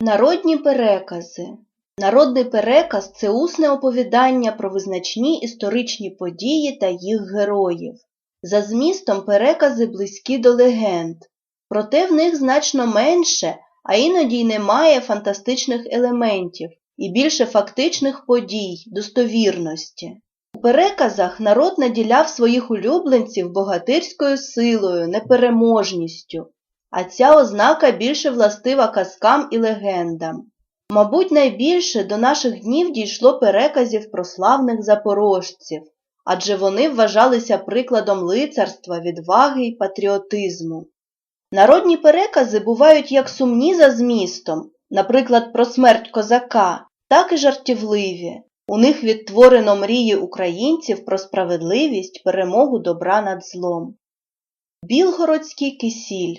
Народні перекази Народний переказ – це усне оповідання про визначні історичні події та їх героїв. За змістом перекази близькі до легенд, проте в них значно менше, а іноді й немає фантастичних елементів і більше фактичних подій, достовірності. У переказах народ наділяв своїх улюбленців богатирською силою, непереможністю, а ця ознака більше властива казкам і легендам. Мабуть, найбільше до наших днів дійшло переказів про славних запорожців, адже вони вважалися прикладом лицарства, відваги й патріотизму. Народні перекази бувають як сумні за змістом, наприклад, про смерть козака, так і жартівливі. У них відтворено мрії українців про справедливість, перемогу добра над злом. Білгородський кисіль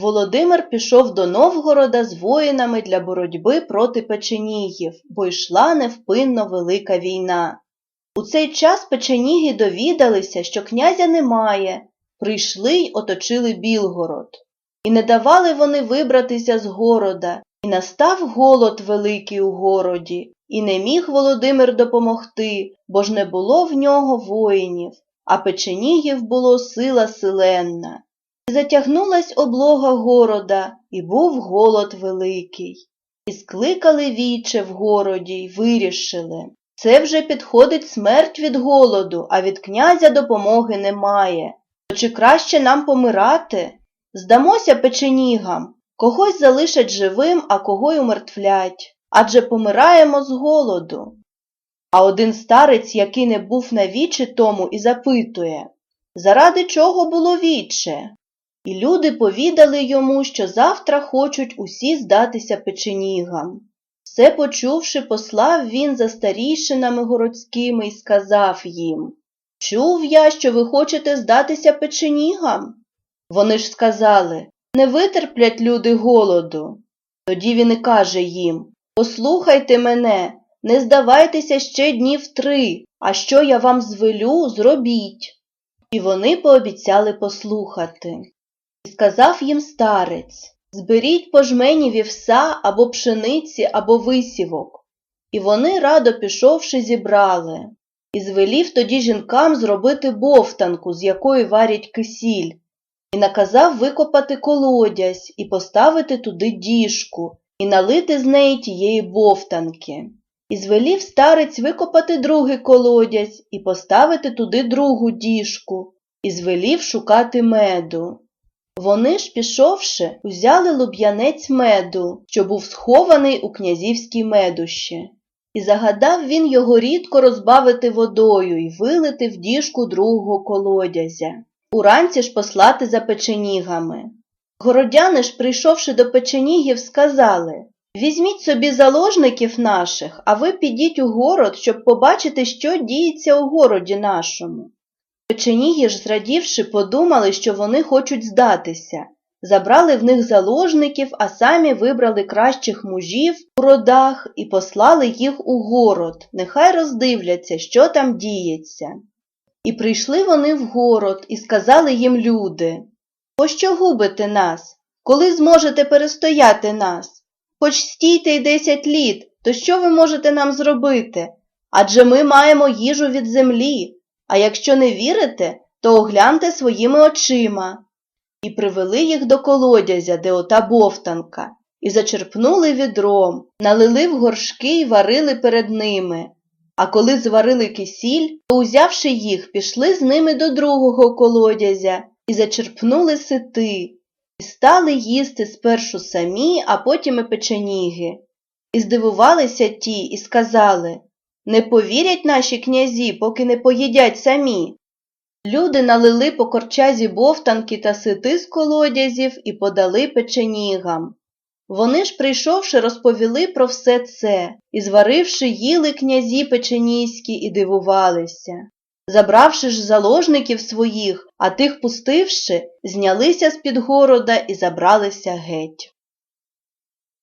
Володимир пішов до Новгорода з воїнами для боротьби проти печенігів, бо йшла невпинно велика війна. У цей час печеніги довідалися, що князя немає, прийшли й оточили Білгород. І не давали вони вибратися з города, і настав голод великий у городі, і не міг Володимир допомогти, бо ж не було в нього воїнів, а печенігів було сила силенна. Затягнулась облога города, і був голод великий. І скликали віче в городі й вирішили. Це вже підходить смерть від голоду, а від князя допомоги немає. То чи краще нам помирати? Здамося печенігам, когось залишать живим, а кого й умертвлять, адже помираємо з голоду. А один старець, який не був на вічі тому, і запитує Заради чого було віче? І люди повідали йому, що завтра хочуть усі здатися печенігам. Все почувши, послав він за старійшинами городськими і сказав їм Чув я, що ви хочете здатися печенігам? Вони ж сказали Не витерплять люди голоду. Тоді він і каже їм Послухайте мене, не здавайтеся ще днів три, а що я вам звелю, зробіть. І вони пообіцяли послухати. Сказав їм старець Зберіть по жмені вівса або пшениці, або висівок. І вони, радо пішовши, зібрали, і звелів тоді жінкам зробити бовтанку, з якої варять кисіль, і наказав викопати колодязь і поставити туди діжку, і налити з неї тієї бовтанки. І звелів старець викопати другий колодязь і поставити туди другу діжку, і звелів шукати меду. Вони ж, пішовши, узяли луб'янець меду, що був схований у князівській медущі, і загадав він його рідко розбавити водою і вилити в діжку другого колодязя, уранці ж послати за печенігами. Городяни ж, прийшовши до печенігів, сказали Візьміть собі заложників наших, а ви підіть у город, щоб побачити, що діється у городі нашому. Печеніги ж, зрадівши, подумали, що вони хочуть здатися. Забрали в них заложників, а самі вибрали кращих мужів у родах і послали їх у город, нехай роздивляться, що там діється. І прийшли вони в город і сказали їм люди Пощо губите нас? Коли зможете перестояти нас? Хоч стійте й десять літ, то що ви можете нам зробити? Адже ми маємо їжу від землі. А якщо не вірите, то огляньте своїми очима. І привели їх до колодязя, де ота бовтанка, і зачерпнули відром, налили в горшки й варили перед ними. А коли зварили кисіль, то, узявши їх, пішли з ними до другого колодязя і зачерпнули сити, і стали їсти спершу самі, а потім і печеніги. І здивувалися ті, і сказали не повірять наші князі, поки не поїдять самі. Люди налили по корчазі бовтанки та сити з колодязів і подали печенігам. Вони ж, прийшовши, розповіли про все це і, зваривши, їли князі печеніські і дивувалися. Забравши ж заложників своїх, а тих пустивши, знялися з під города і забралися геть.